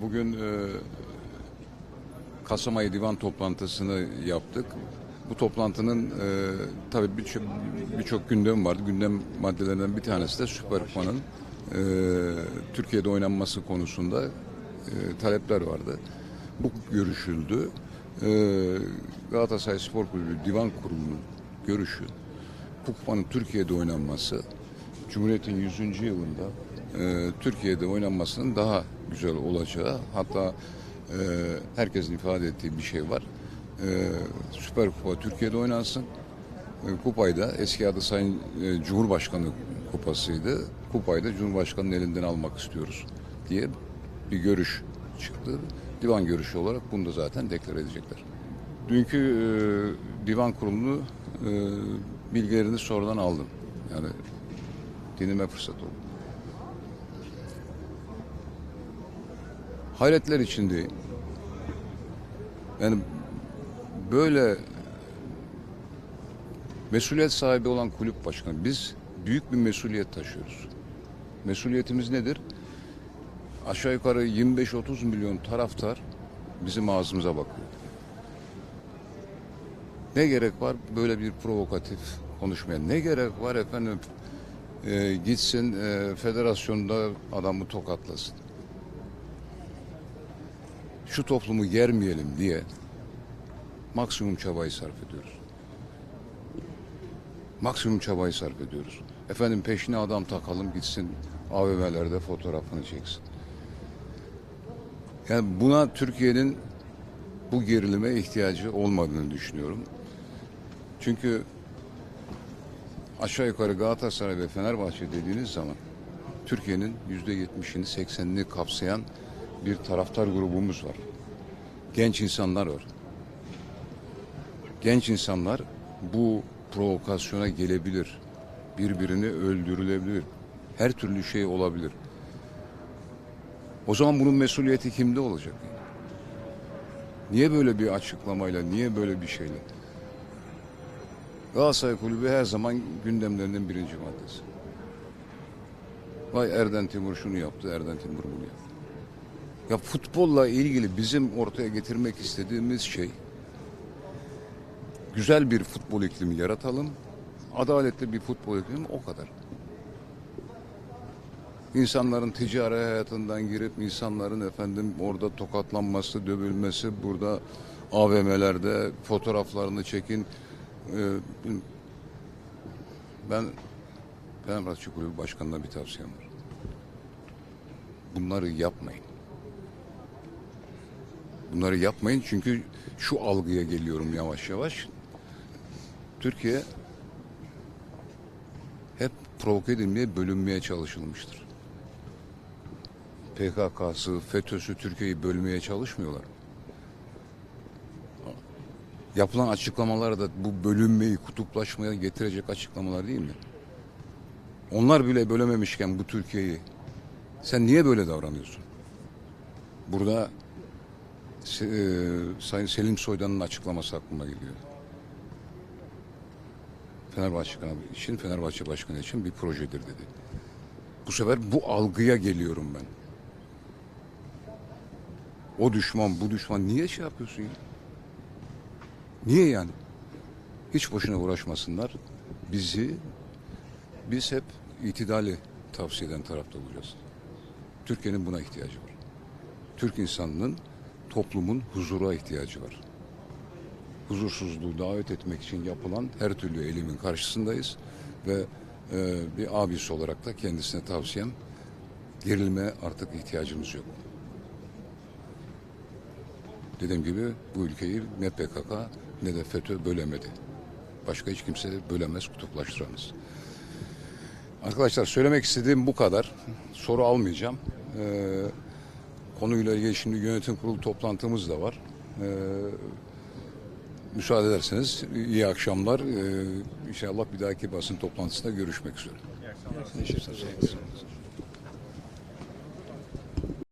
Bugün e, Kasım ayı divan toplantısını yaptık. Bu toplantının e, tabii birçok birçok gündem vardı. Gündem maddelerinden bir tanesi de Süper Kupa'nın e, Türkiye'de oynanması konusunda e, talepler vardı. Bu görüşüldü. E, Galatasaray Spor Kulübü Divan Kurulu'nun görüşü bu kupanın Türkiye'de oynanması Cumhuriyet'in 100. yılında e, Türkiye'de oynanmasının daha güzel olacağı hatta e, herkesin ifade ettiği bir şey var. E, Süper Kupa Türkiye'de oynansın. E, kupayı da eski adı Sayın e, Cumhurbaşkanı kupasıydı. Kupayı da Cumhurbaşkanı'nın elinden almak istiyoruz diye bir görüş çıktı. Divan görüşü olarak bunu da zaten deklar edecekler. Dünkü e, divan kurulunu e, bilgilerini sonradan aldım. Yani dinleme fırsatı oldu. Hayretler içindeyim. Yani böyle mesuliyet sahibi olan kulüp başkanı biz büyük bir mesuliyet taşıyoruz. Mesuliyetimiz nedir? Aşağı yukarı 25-30 milyon taraftar bizim ağzımıza bakıyor. Ne gerek var böyle bir provokatif konuşmaya? Ne gerek var efendim e, gitsin e, federasyonda adamı tokatlasın. Şu toplumu germeyelim diye maksimum çabayı sarf ediyoruz. Maksimum çabayı sarf ediyoruz. Efendim peşine adam takalım gitsin AVM'lerde fotoğrafını çeksin. Yani buna Türkiye'nin bu gerilime ihtiyacı olmadığını düşünüyorum. Çünkü aşağı yukarı Galatasaray ve Fenerbahçe dediğiniz zaman Türkiye'nin yüzde yetmişini seksenini kapsayan bir taraftar grubumuz var. Genç insanlar var. Genç insanlar bu provokasyona gelebilir. Birbirini öldürülebilir. Her türlü şey olabilir. O zaman bunun mesuliyeti kimde olacak? Niye böyle bir açıklamayla, niye böyle bir şeyle? Galatasaray Kulübü her zaman gündemlerinin birinci maddesi. Vay Erden Timur şunu yaptı, Erden Timur bunu yaptı. Ya futbolla ilgili bizim ortaya getirmek istediğimiz şey güzel bir futbol iklimi yaratalım. Adaletli bir futbol iklimi o kadar. İnsanların ticari hayatından girip insanların efendim orada tokatlanması, dövülmesi, burada AVM'lerde fotoğraflarını çekin. Ee, ben Fenerbahçe Kulübü Başkanı'na bir tavsiyem var. Bunları yapmayın. Bunları yapmayın çünkü şu algıya geliyorum yavaş yavaş. Türkiye hep provoke edilmeye, bölünmeye çalışılmıştır. PKK'sı, FETÖ'sü Türkiye'yi bölmeye çalışmıyorlar. Yapılan açıklamalar da bu bölünmeyi, kutuplaşmaya getirecek açıklamalar değil mi? Onlar bile bölememişken bu Türkiye'yi sen niye böyle davranıyorsun? Burada e, Sayın Selim Soydan'ın açıklaması aklıma geliyor. Fenerbahçe için, Fenerbahçe Başkanı için bir projedir dedi. Bu sefer bu algıya geliyorum ben. O düşman, bu düşman niye şey yapıyorsun ya? Niye yani? Hiç boşuna uğraşmasınlar. Bizi, biz hep itidali tavsiye eden tarafta olacağız. Türkiye'nin buna ihtiyacı var. Türk insanının toplumun huzura ihtiyacı var. Huzursuzluğu davet etmek için yapılan her türlü elimin karşısındayız ve e, bir abisi olarak da kendisine tavsiyem gerilme artık ihtiyacımız yok. Dediğim gibi bu ülkeyi ne PKK ne de FETÖ bölemedi. Başka hiç kimse bölemez, kutuplaştıramaz. Arkadaşlar söylemek istediğim bu kadar. Soru almayacağım. Ee, konuyla ilgili şimdi yönetim kurulu toplantımız da var. Ee, müsaade ederseniz iyi akşamlar. Ee, inşallah bir dahaki basın toplantısında görüşmek üzere. İyi akşamlar. Teşekkür ederim.